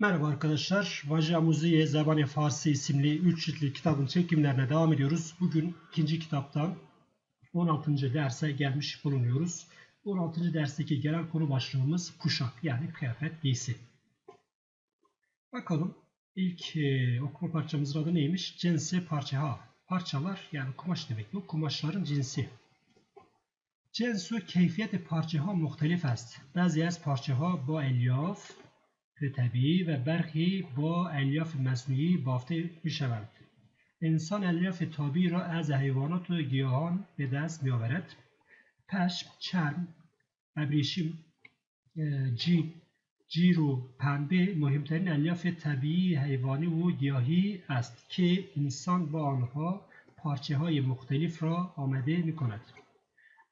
Merhaba arkadaşlar. Vaja Muziye Zebani Farsi isimli 3 ciltli kitabın çekimlerine devam ediyoruz. Bugün ikinci kitaptan 16. derse gelmiş bulunuyoruz. 16. dersteki genel konu başlığımız kuşak yani kıyafet giysi. Bakalım ilk e, okuma parçamızın adı neymiş? Cinsi parça. ha. Parçalar yani kumaş demek bu. Kumaşların cinsi. Cinsu keyfiyeti parçaha muhtelif est. Bazı parçaha bu elyaf طبیعی و برخی با الیاف مصنوعی بافته می شوند. انسان الیاف طبیعی را از حیوانات و گیاهان به دست می آورد. پشم، چرم، ابریشم، جی، جیر و پنبه مهمترین الیاف طبیعی حیوانی و گیاهی است که انسان با آنها پارچه های مختلف را آماده می کند.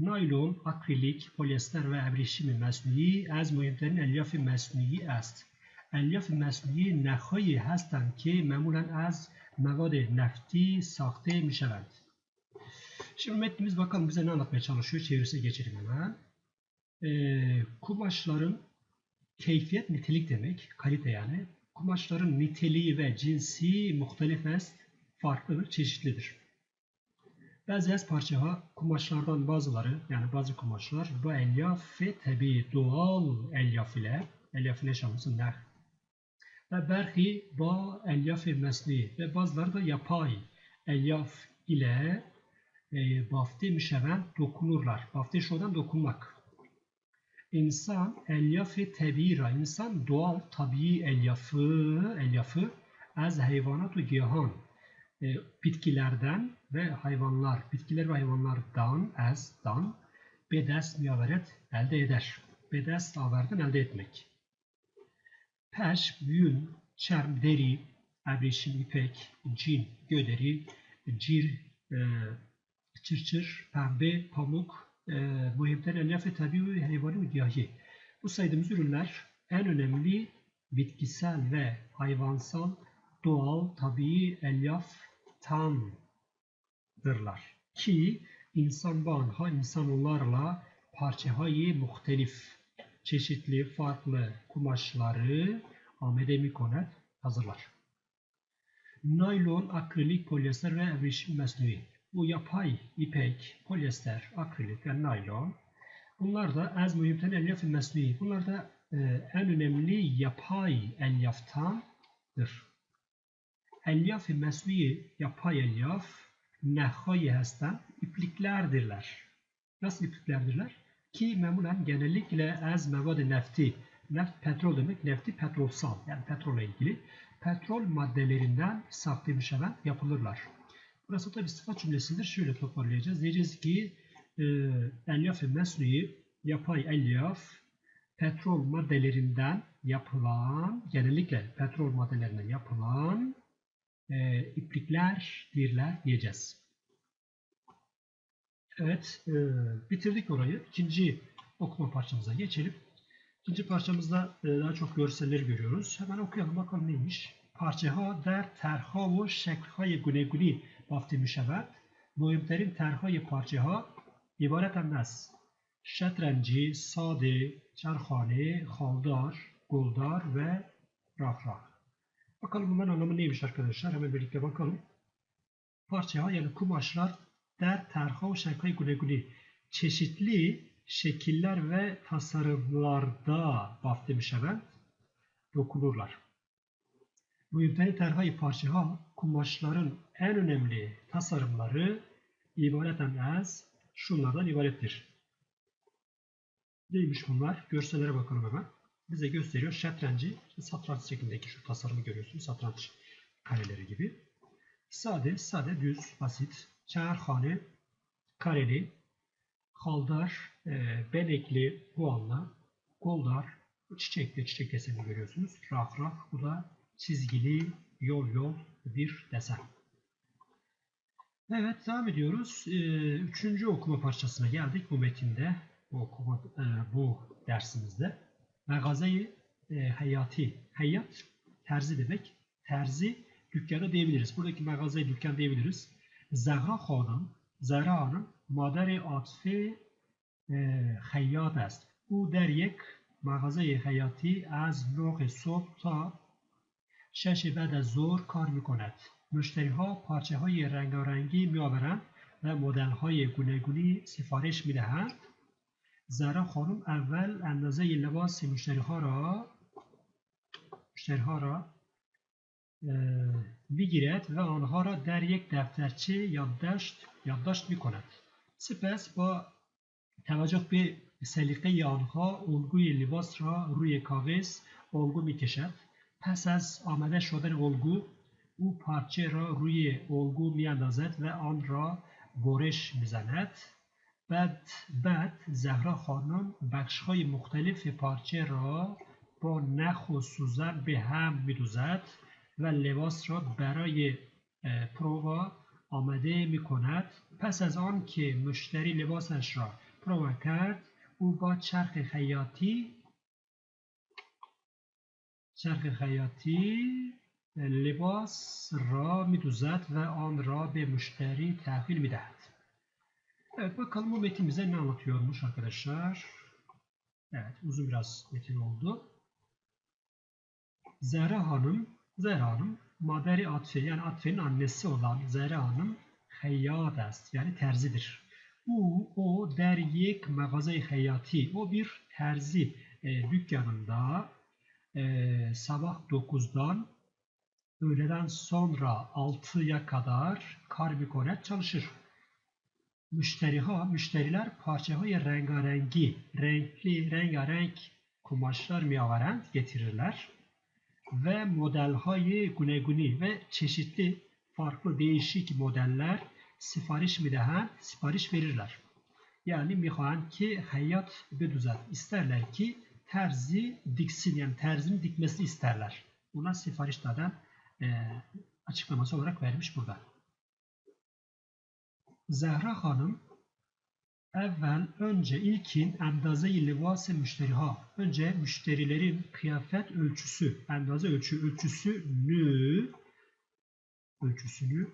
Naylon, akrilik, polyester ve ابریشم مصنوعی از مهمترین الیاف مصنوعی است. الیاف مصنوعی نخهایی هستند که معمولا از مواد nefti ساخته می شوند. Şimdi metnimiz bakalım bize ne anlatmaya çalışıyor. Çevirisine geçelim hemen. Ee, kumaşların keyfiyet nitelik demek. Kalite yani. Kumaşların niteliği ve cinsi muhtelif est farklıdır, çeşitlidir. Bazı az parçalar kumaşlardan bazıları yani bazı kumaşlar bu elyaf ve tabi doğal elyaf ile elyaf ile şamsın nar ve berhi bu elyaf mesni ve bazıları da yapay elyaf ile e, bafte mişeven dokunurlar. Bafte şodan dokunmak. İnsan elyaf-ı tabiira, insan doğal tabii elyafı, elyafı az hayvanat ve giyahan e, bitkilerden ve hayvanlar, bitkiler ve hayvanlardan, azdan bedest müaveret elde eder. Bedest averden elde etmek. Peş, yün, çerm, deri, ebreşim, ipek, cin, göderi, cir, e, çırçır, pembe, pamuk, e, muhimten elyaf tabi ve hayvanı ve. Bu saydığımız ürünler en önemli bitkisel ve hayvansal doğal, tabii elyaftandır ki insan banha insanlarla parçayı muhtelif, çeşitli, farklı kumaşları amede mikonet hazırlar. Naylon, akrilik, polyester ve evreşim mesnui. Bu yapay ipek, polyester, akrilik ve naylon. Bunlar da az mühimten elyaf mesnui. Bunlar da e, en önemli yapay elyaftandır. Elyaf-ı mesnuyi yapay elyaf nehayı hesten ipliklerdirler. Nasıl ipliklerdirler? Ki memulen genellikle az mevad nefti. Neft petrol demek. Nefti petrolsal yani petrolle ilgili. Petrol maddelerinden sahte müşeven yapılırlar. Burası tabi sıfat cümlesidir. Şöyle toparlayacağız. Diyeceğiz ki e, elyaf-ı mesnuyi yapay elyaf petrol maddelerinden yapılan genellikle petrol maddelerinden yapılan e, ipliklerdirler diyeceğiz. Evet, e, bitirdik orayı. İkinci okuma parçamıza geçelim. İkinci parçamızda e, daha çok görselleri görüyoruz. Hemen okuyalım bakalım neymiş. Parçe ha der terha ve şekhay guneguni bafti müşeved. Mühimterin terhay parçe ha ibareten. Şetrenci, sade, çerhane, haldar, goldar ve rahrah. Bakalım bunların anlamı neymiş arkadaşlar. Hemen birlikte bakalım. Parçe yani kumaşlar der terha ve şerkay güle çeşitli şekiller ve tasarımlarda bafte müşeven dokunurlar. Bu yüzden terhay parça kumaşların en önemli tasarımları ibareten az şunlardan ibarettir. Neymiş bunlar? Görsellere bakalım hemen bize gösteriyor. Şatrançı, satranç şeklindeki şu tasarımı görüyorsunuz. Satranç kareleri gibi. Sade, sade, düz, basit. Çağırhane, kareli, haldar, e, benekli, puanla, goldar, çiçekli, çiçek deseni görüyorsunuz. Rah rah, bu da çizgili, yol yol bir desen. Evet, devam ediyoruz. E, üçüncü okuma parçasına geldik bu metinde, bu, okuma, e, bu dersimizde. Mağazayı e, hayati. Hayat terzi demek. Terzi dükkanı diyebiliriz. Buradaki mağazayı dükkan diyebiliriz. Hanım, Zahra Hanım مادر عاطف خیاط است او در یک مغازه حیاتی از نوع صبح تا شش بعد از ظهر کار می‌کند مشتری ها پارچه های رنگارنگی میآورند و مدل های گوناگونی سفارش می‌دهند زهرا خانم اول اندازه لباس مشتری ها را مشتری ها را می‌گیرد و آنها را در یک دفترچه یادداشت یادداشت می کند. سپس با توجه به سلیقه آنها الگوی لباس را روی کاغذ الگو می کشد. پس از آمده شدن الگو او پارچه را روی الگو می اندازد و آن را برش می زند. بعد, بعد زهرا خانم بخش های مختلف پارچه را با نخ و سوزن به هم می دوزد و لباس را برای پرووا آماده می کند پس از آن که مشتری لباسش را پرووا کرد او با چرخ خیاطی چرخ خیاطی لباس را می دوزد و آن را به müşteri تحویل می دهد. Evet bakalım bu metin bize ne anlatıyormuş arkadaşlar. Evet uzun biraz metin oldu. Zehra Hanım Zehra Hanım maderi atfe yani atfenin annesi olan Zehra Hanım heyyat yani terzidir. O, o der yek mağazayı heyyati o bir terzi e, dükkanında e, sabah 9'dan öğleden sonra 6'ya kadar karbikonet çalışır. Müşteriha, müşteriler parçayı rengarengi, renkli, rengarenk kumaşlar miyavarend getirirler ve modelhay guneguni ve çeşitli farklı değişik modeller sipariş mi midehen, sipariş verirler. Yani mihan ki hayat bedüzet isterler ki terzi diksin yani terzinin dikmesini isterler. Buna sipariş dadan e, açıklaması olarak vermiş burada. Zehra Hanım Evvel önce ilkin endaze-i libas-ı müşteriha. Önce müşterilerin kıyafet ölçüsü, endaze ölçü, ölçüsünü ölçüsünü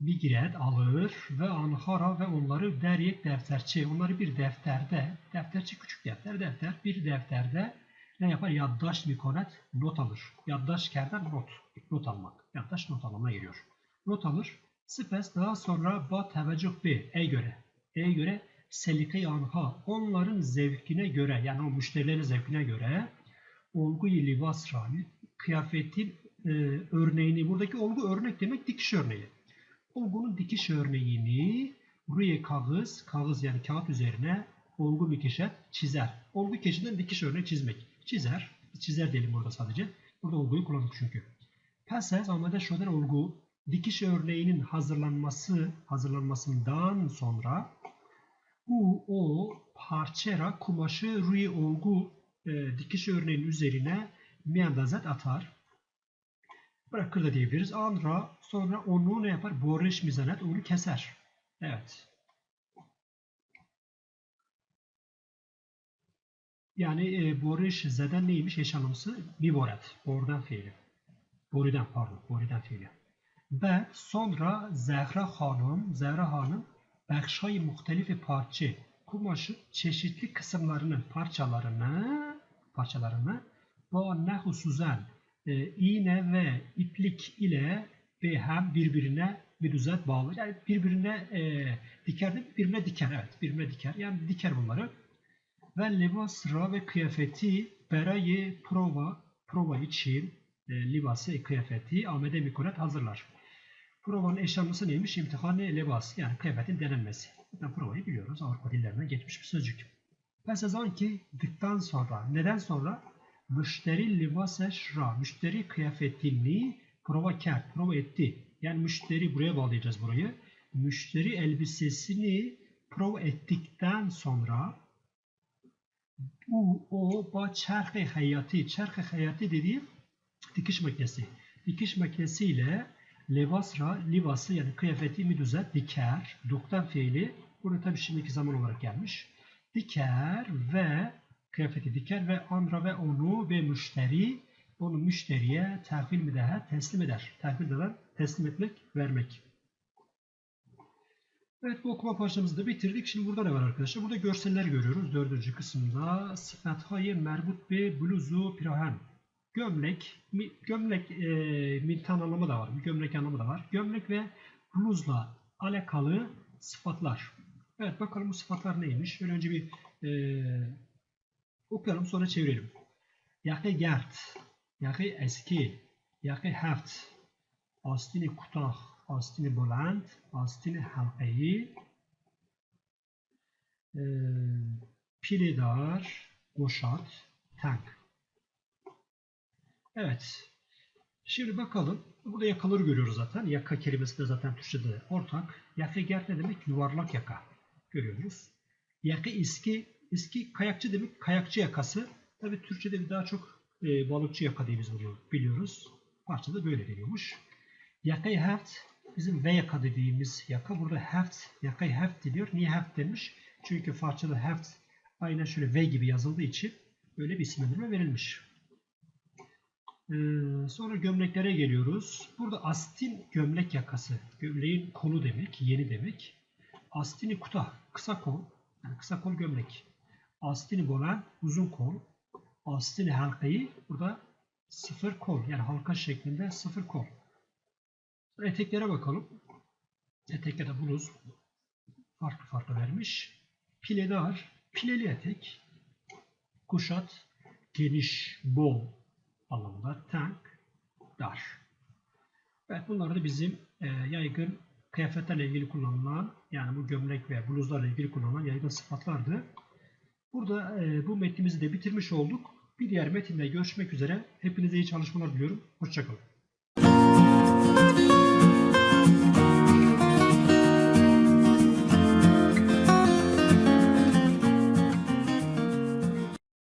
bir giret alır ve anhara ve onları deryek defterçi. Onları bir defterde, defterçi küçük defter, defter bir defterde ne yapar? Yaddaş mikonet not alır. Yaddaş kerden not, not almak. Yaddaş not almaya geliyor. Not alır Spes daha sonra ba teveccüh bir e göre. E göre selike anha onların zevkine göre yani o müşterilerin zevkine göre olgu libas rami kıyafetin e, örneğini buradaki olgu örnek demek dikiş örneği. Olgunun dikiş örneğini buraya kağıt, kağıt yani kağıt üzerine olgu mikişet çizer. Olgu keşiden dikiş örneği çizmek. Çizer. Çizer diyelim burada sadece. Burada olguyu kullandık çünkü. Pes ez amade şoden olgu dikiş örneğinin hazırlanması hazırlanmasından sonra bu o parçera kumaşı ruy olgu e, dikiş örneğinin üzerine miandazet atar. Bırakır da diyebiliriz. Andra sonra onu ne yapar? Boreş mizanet onu keser. Evet. Yani e, boreş zeden neymiş? Eş anlamısı biboret. Bordan fiili. Boriden pardon. Boriden fiili. و sonra Zehra Hanım, Zehra Hanım Bekşay muhtelifi parça kumaşı çeşitli kısımlarını, parçalarını, parçalarını bu nehu suzen e, iğne ve iplik ile ve hem birbirine bir düzelt bağlı. Yani birbirine e, diker de birbirine diker. Evet birbirine diker. Yani diker bunları. Ve libas ra ve kıyafeti beraye prova prova için e, libası kıyafeti Ahmet'e Mikonet hazırlar. Provanın eşyanlısı neymiş? İmtihan lebas yani kıyafetin denenmesi. Zaten provayı biliyoruz. Avrupa dillerinden geçmiş bir sözcük. Pes ki dıktan sonra. Neden sonra? Müşteri libase şra. Müşteri kıyafetini prova kert, prova etti. Yani müşteri buraya bağlayacağız burayı. Müşteri elbisesini prova ettikten sonra bu o ba çerhe hayati. Çerhe hayati dediğim dikiş makinesi. Dikiş makinesiyle Levasra, livası yani kıyafeti müdüze diker, doktan fiili burada tabi şimdiki zaman olarak gelmiş. Diker ve kıyafeti diker ve andra ve onu ve müşteri onu müşteriye tahvil mi daha teslim eder. Tahvil eden teslim etmek, vermek. Evet bu okuma parçamızı da bitirdik. Şimdi burada ne var arkadaşlar? Burada görseller görüyoruz. Dördüncü kısımda sıfathay merbut be bluzu pirahen. Gömlek, gömlek e, miltan anlamı da var. Gömlek anlamı da var. Gömlek ve bluzla alakalı sıfatlar. Evet bakalım bu sıfatlar neymiş? Şöyle önce bir e, okuyalım sonra çevirelim. Yağı gert, yağı eski, yağı heft, astini kutah, astini buland, astini halqeyi, e, piledar, goşat, tank. Evet. Şimdi bakalım. Burada yakaları görüyoruz zaten. Yaka kelimesi de zaten Türkçe'de ortak. Yaka gert ne demek? Yuvarlak yaka. Görüyoruz. Yaka iski. iski kayakçı demek. Kayakçı yakası. Tabi Türkçe'de daha çok e, balıkçı yaka diye biz bunu biliyoruz. Parçada böyle deniyormuş. Yakayı heft. Bizim V yaka dediğimiz yaka. Burada heft. Yakayı heft deniyor. Niye heft demiş? Çünkü parçada heft aynen şöyle V gibi yazıldığı için böyle bir isimlendirme verilmiş. Ee, sonra gömleklere geliyoruz. Burada astin gömlek yakası. Gömleğin kolu demek, yeni demek. Astini kuta, kısa kol. Yani kısa kol gömlek. Astini bolan, uzun kol. Astini halkayı, burada sıfır kol. Yani halka şeklinde sıfır kol. Sonra eteklere bakalım. Eteklerde bluz farklı farklı vermiş. Piledar, pileli etek. Kuşat, geniş, bol anlamında tank, dar. Evet bunlar da bizim e, yaygın kıyafetlerle ilgili kullanılan yani bu gömlek ve bluzlarla ilgili kullanılan yaygın sıfatlardı. Burada e, bu metnimizi de bitirmiş olduk. Bir diğer metinde görüşmek üzere. Hepinize iyi çalışmalar diliyorum. Hoşçakalın.